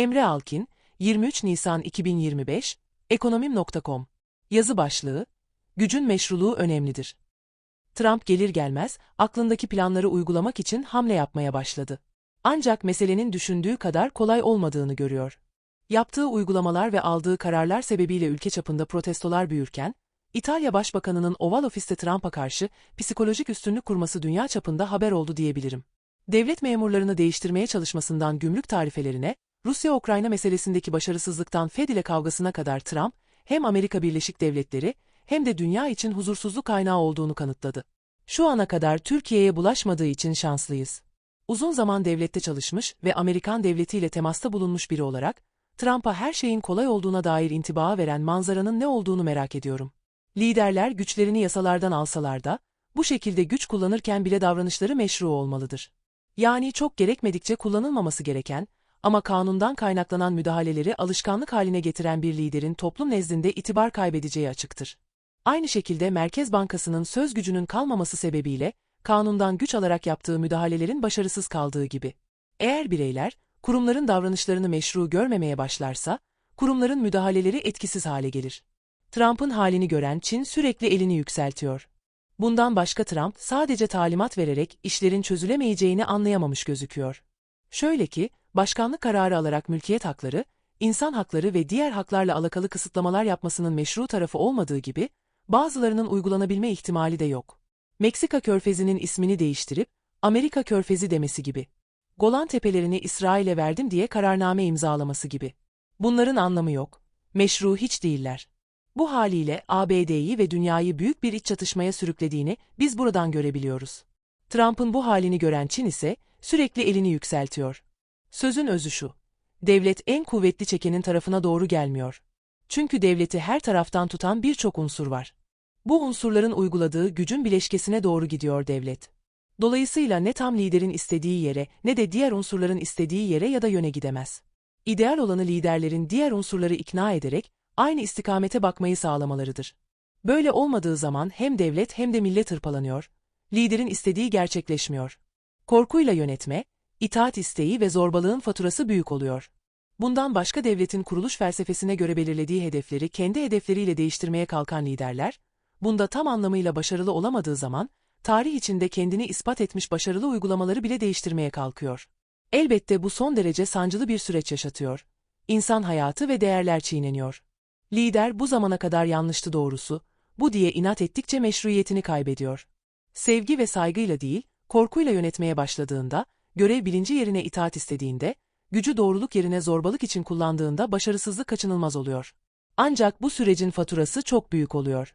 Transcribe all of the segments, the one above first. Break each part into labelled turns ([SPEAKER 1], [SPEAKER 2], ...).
[SPEAKER 1] Emre Alkin, 23 Nisan 2025, ekonomim.com. Yazı başlığı, Gücün meşruluğu önemlidir. Trump gelir gelmez, aklındaki planları uygulamak için hamle yapmaya başladı. Ancak meselenin düşündüğü kadar kolay olmadığını görüyor. Yaptığı uygulamalar ve aldığı kararlar sebebiyle ülke çapında protestolar büyürken, İtalya Başbakanı'nın Oval Ofis'te Trump'a karşı psikolojik üstünlük kurması dünya çapında haber oldu diyebilirim. Devlet memurlarını değiştirmeye çalışmasından gümrük tarifelerine, Rusya-Ukrayna meselesindeki başarısızlıktan Fed ile kavgasına kadar Trump, hem Amerika Birleşik Devletleri hem de dünya için huzursuzluk kaynağı olduğunu kanıtladı. Şu ana kadar Türkiye'ye bulaşmadığı için şanslıyız. Uzun zaman devlette çalışmış ve Amerikan devletiyle temasta bulunmuş biri olarak, Trump'a her şeyin kolay olduğuna dair intiba veren manzaranın ne olduğunu merak ediyorum. Liderler güçlerini yasalardan alsalar da, bu şekilde güç kullanırken bile davranışları meşru olmalıdır. Yani çok gerekmedikçe kullanılmaması gereken, ama kanundan kaynaklanan müdahaleleri alışkanlık haline getiren bir liderin toplum nezdinde itibar kaybedeceği açıktır. Aynı şekilde Merkez Bankası'nın söz gücünün kalmaması sebebiyle, kanundan güç alarak yaptığı müdahalelerin başarısız kaldığı gibi. Eğer bireyler, kurumların davranışlarını meşru görmemeye başlarsa, kurumların müdahaleleri etkisiz hale gelir. Trump'ın halini gören Çin sürekli elini yükseltiyor. Bundan başka Trump sadece talimat vererek işlerin çözülemeyeceğini anlayamamış gözüküyor. Şöyle ki, başkanlık kararı alarak mülkiyet hakları, insan hakları ve diğer haklarla alakalı kısıtlamalar yapmasının meşru tarafı olmadığı gibi, bazılarının uygulanabilme ihtimali de yok. Meksika körfezinin ismini değiştirip, Amerika körfezi demesi gibi. Golan tepelerini İsrail'e verdim diye kararname imzalaması gibi. Bunların anlamı yok. Meşru hiç değiller. Bu haliyle ABD'yi ve dünyayı büyük bir iç çatışmaya sürüklediğini biz buradan görebiliyoruz. Trump'ın bu halini gören Çin ise sürekli elini yükseltiyor. Sözün özü şu. Devlet en kuvvetli çekenin tarafına doğru gelmiyor. Çünkü devleti her taraftan tutan birçok unsur var. Bu unsurların uyguladığı gücün bileşkesine doğru gidiyor devlet. Dolayısıyla ne tam liderin istediği yere ne de diğer unsurların istediği yere ya da yöne gidemez. İdeal olanı liderlerin diğer unsurları ikna ederek aynı istikamete bakmayı sağlamalarıdır. Böyle olmadığı zaman hem devlet hem de millet hırpalanıyor, liderin istediği gerçekleşmiyor. Korkuyla yönetme, itaat isteği ve zorbalığın faturası büyük oluyor. Bundan başka devletin kuruluş felsefesine göre belirlediği hedefleri kendi hedefleriyle değiştirmeye kalkan liderler, bunda tam anlamıyla başarılı olamadığı zaman, tarih içinde kendini ispat etmiş başarılı uygulamaları bile değiştirmeye kalkıyor. Elbette bu son derece sancılı bir süreç yaşatıyor. İnsan hayatı ve değerler çiğneniyor. Lider bu zamana kadar yanlıştı doğrusu, bu diye inat ettikçe meşruiyetini kaybediyor. Sevgi ve saygıyla değil, korkuyla yönetmeye başladığında, görev bilinci yerine itaat istediğinde, gücü doğruluk yerine zorbalık için kullandığında başarısızlık kaçınılmaz oluyor. Ancak bu sürecin faturası çok büyük oluyor.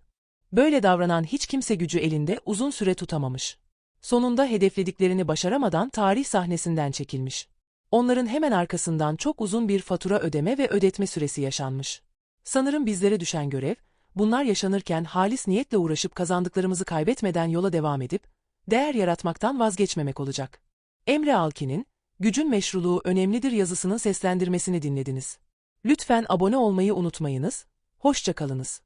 [SPEAKER 1] Böyle davranan hiç kimse gücü elinde uzun süre tutamamış. Sonunda hedeflediklerini başaramadan tarih sahnesinden çekilmiş. Onların hemen arkasından çok uzun bir fatura ödeme ve ödetme süresi yaşanmış. Sanırım bizlere düşen görev, bunlar yaşanırken halis niyetle uğraşıp kazandıklarımızı kaybetmeden yola devam edip, değer yaratmaktan vazgeçmemek olacak. Emre Alkin'in, Gücün Meşruluğu Önemlidir yazısının seslendirmesini dinlediniz. Lütfen abone olmayı unutmayınız, hoşça kalınız.